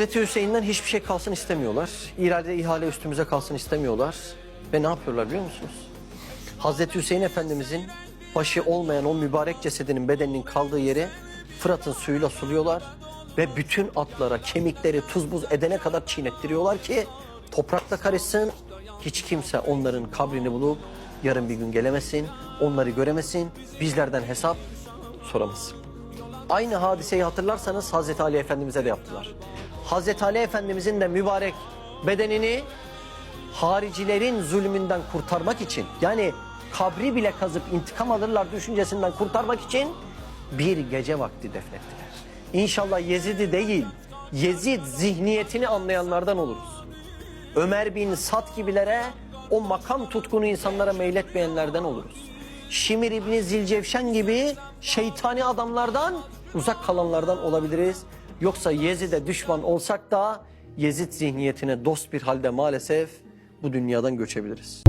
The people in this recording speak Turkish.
Hazreti Hüseyin'den hiçbir şey kalsın istemiyorlar. İrade ihale üstümüze kalsın istemiyorlar. Ve ne yapıyorlar biliyor musunuz? Hazreti Hüseyin Efendimizin başı olmayan o mübarek cesedinin bedeninin kaldığı yeri Fırat'ın suyuyla suluyorlar. Ve bütün atlara kemikleri tuz buz edene kadar çiğnettiriyorlar ki toprakla karışsın. Hiç kimse onların kabrini bulup yarın bir gün gelemesin, onları göremesin, bizlerden hesap soramasın. Aynı hadiseyi hatırlarsanız Hazreti Ali Efendimiz'e de yaptılar. Hazreti Ali Efendimiz'in de mübarek bedenini haricilerin zulmünden kurtarmak için yani kabri bile kazıp intikam alırlar düşüncesinden kurtarmak için bir gece vakti defnettiler. İnşallah Yezid'i değil, Yezid zihniyetini anlayanlardan oluruz. Ömer bin Sad gibilere o makam tutkunu insanlara meyletmeyenlerden oluruz. Şimir İbni Zilcevşen gibi şeytani adamlardan uzak kalanlardan olabiliriz. Yoksa Yezid'e düşman olsak da Yezid zihniyetine dost bir halde maalesef bu dünyadan göçebiliriz.